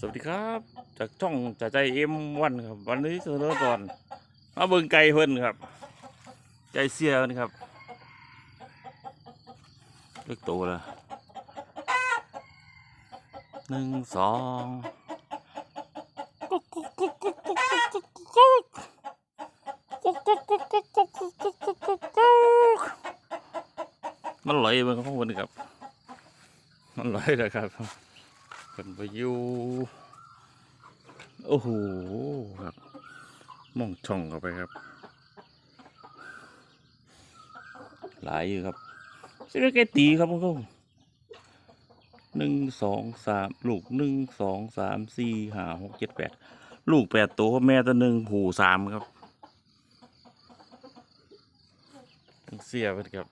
สวัสดีครับ จากช่องจ่าใจเอ็มวันครับ วันนี้เสนอตอนมาเบิ่งไก่เพิ่นครับ ใจเสียนี่ครับเล็กโตละหนึ่งสองกุ๊กกุ๊กกุ๊กกุ๊กกุ๊กกุ๊กกุ๊กกุ๊กกุ๊กกุ๊กกุ๊กกุ๊กกุ๊กกุ๊กกุ๊กกุ๊กกุ๊กมันลอยมันข้างบนครับ มันลอยเลยครับ เป็นไปอยู่โอ้โหครับมองช่องเข้าไปครับ หลายอยู่ครับสิเป็นแกตีครับคุณผู้ชมหนึ่งสองสามลูกหนึ่งสองสามสี่ห้าหกเจ็ดแปดลูกแปดตัวแม่ตัวหนึ่งผูสามครับเสียไปครับ